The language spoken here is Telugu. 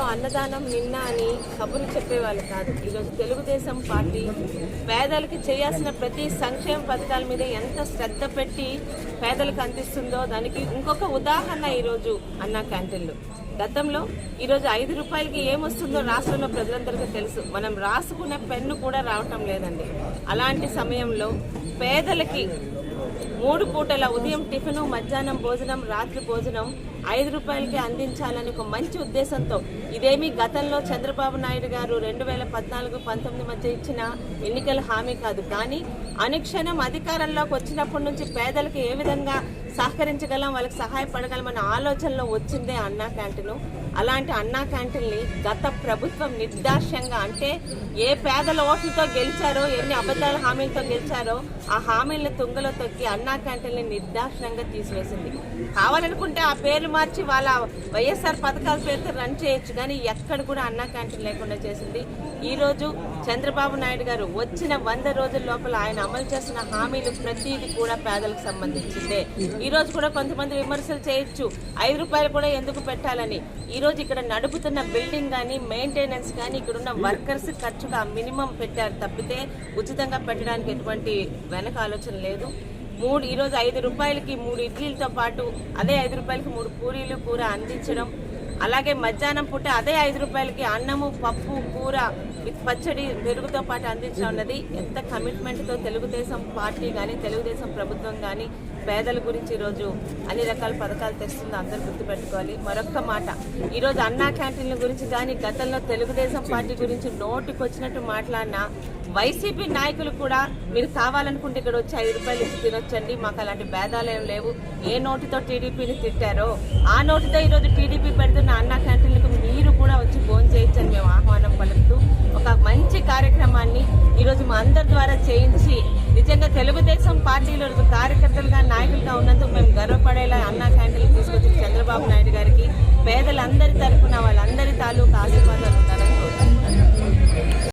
అన్నదానం నిన్న అని కబుర్లు చెప్పేవాళ్ళు కాదు. ఈరోజు తెలుగుదేశం పార్టీ పేదలకి చేయాల్సిన ప్రతి సంక్షేమ పథకాల మీద ఎంత శ్రద్ధ పెట్టి పేదలకు అందిస్తుందో దానికి ఇంకొక ఉదాహరణ ఈరోజు అన్న క్యాంటీన్లు. గతంలో ఈరోజు ఐదు రూపాయలకి ఏమొస్తుందో రాష్ట్రంలో ప్రజలందరికీ తెలుసు. మనం రాసుకునే పెన్ను కూడా రావటం లేదండి. అలాంటి సమయంలో పేదలకి మూడు పూటల ఉదయం టిఫిను మధ్యాహ్నం భోజనం రాత్రి భోజనం ఐదు రూపాయలకి అందించాలని ఒక మంచి ఉద్దేశంతో ఇదేమి గతంలో చంద్రబాబు నాయుడు గారు రెండు వేల పద్నాలుగు పంతొమ్మిది మధ్య ఇచ్చిన ఎన్నికల హామీ కాదు. కానీ అనుక్షణం అధికారంలోకి వచ్చినప్పటి నుంచి పేదలకు ఏ విధంగా సహకరించగలం వాళ్ళకి సహాయపడగలం ఆలోచనలో వచ్చిందే అన్నా క్యాంటీన్. అలాంటి అన్నా క్యాంటీన్ని గత ప్రభుత్వం నిర్దాక్ష్యంగా అంటే ఏ పేదల ఓట్లతో గెలిచారో ఎన్ని అబద్ధాల హామీలతో గెలిచారో ఆ హామీలను తుంగలో తొక్కి అన్నా క్యాంటీన్ని నిర్దాక్ష్యంగా తీసివేసింది. కావాలనుకుంటే ఆ పేర్లు మార్చి వాళ్ళ వైఎస్ఆర్ పథకాల పేరుతో రన్ చేయొచ్చు కానీ ఎక్కడ కూడా అన్నా క్యాంటీన్ లేకుండా చేసింది. ఈరోజు చంద్రబాబు నాయుడు గారు వచ్చిన వంద రోజుల లోపల ఆయన అమలు చేస్తున్న హామీలు ప్రతిదీ కూడా పేదలకు సంబంధించిందే. ఈరోజు కూడా కొంతమంది విమర్శలు చేయొచ్చు. ఐదు రూపాయలు కూడా ఎందుకు పెట్టాలని? ఈరోజు ఇక్కడ నడుపుతున్న బిల్డింగ్ కానీ మెయింటెనెన్స్ కానీ ఇక్కడ ఉన్న వర్కర్స్ ఖర్చుగా మినిమం పెట్టారు తప్పితే ఉచితంగా పెట్టడానికి ఎటువంటి వెనక ఆలోచన లేదు. మూడు ఈరోజు ఐదు రూపాయలకి మూడు ఇడ్లీలతో పాటు అదే ఐదు రూపాయలకి మూడు పూరీలు కూర అందించడం. అలాగే మధ్యాహ్నం పూట అదే ఐదు రూపాయలకి అన్నము పప్పు కూర విత్ పచ్చడి పెరుగుతో పాటు అందించడం అన్నది ఎంత కమిట్మెంట్తో తెలుగుదేశం పార్టీ కానీ తెలుగుదేశం ప్రభుత్వం కానీ పేదల గురించి ఈరోజు అన్ని రకాల పథకాలు తెస్తుందో అందరూ గుర్తుపెట్టుకోవాలి. మరొక్క మాట ఈరోజు అన్నా క్యాంటీన్ల గురించి కానీ గతంలో తెలుగుదేశం పార్టీ గురించి నోటికి వచ్చినట్టు మాట్లాడినా వైసీపీ నాయకులు కూడా మీరు కావాలనుకుంటే ఇక్కడ వచ్చి ఐదు రూపాయలు ఇచ్చి తినొచ్చండి మాకు అలాంటి భేదాలు ఏం లేవు. ఏ నోటితో టీడీపీని తిట్టారో ఆ నోటితో ఈరోజు టీడీపీ పెడుతున్న అన్నా క్యాంటీన్లకు మీరు మా అందరి ద్వారా చేయించి నిజంగా తెలుగుదేశం పార్టీలో కార్యకర్తలుగా నాయకులుగా ఉన్నందుకు మేము గర్వపడేలా అన్నా క్యాంటీన్లు తీసుకొచ్చి చంద్రబాబు నాయుడు గారికి పేదలందరి తరఫున వాళ్ళందరి తాలూకు ఆశీర్వాదాలు